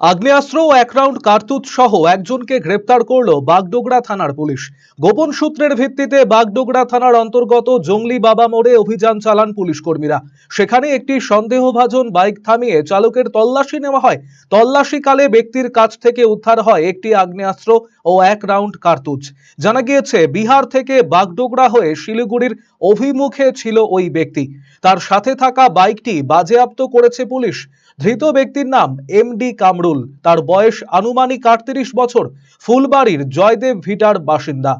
আগ্নেয়াস্ত্র ও এক রাউন্ড কার্তুজ সহ একজনকে গ্রেপ্তার করল বাগডোগরা থানার পুলিশ। গোপন সূত্রের ভিত্তিতে বাগডোগরা থানার অন্তর্গত জঙ্গলি বাবা মোড়ে অভিযান চালান পুলিশ কর্মীরা। সেখানে একটি সন্দেহভাজন বাইক থামিয়ে চালকের তল্লাশি নেওয়া হয়। তল্লাশিকালে ব্যক্তির কাছ থেকে উদ্ধার হয় একটি আগ্নেয়াস্ত্র ও এক রাউন্ড কার্তুজ। জানা গিয়েছে, বিহার থেকে বাগডোগরা হয়ে শিলিগুড়ির অভিমুখে ছিল ওই ব্যক্তি। তার সাথে থাকা বাইকটি বাজেয়াপ্ত করেছে পুলিশ। ধৃত ব্যক্তির নাম এম ডি কামরুল তার বয়স আনুমানিক আটত্রিশ বছর। ফুলবাড়ির জয়দেব ভিটার বাসিন্দা।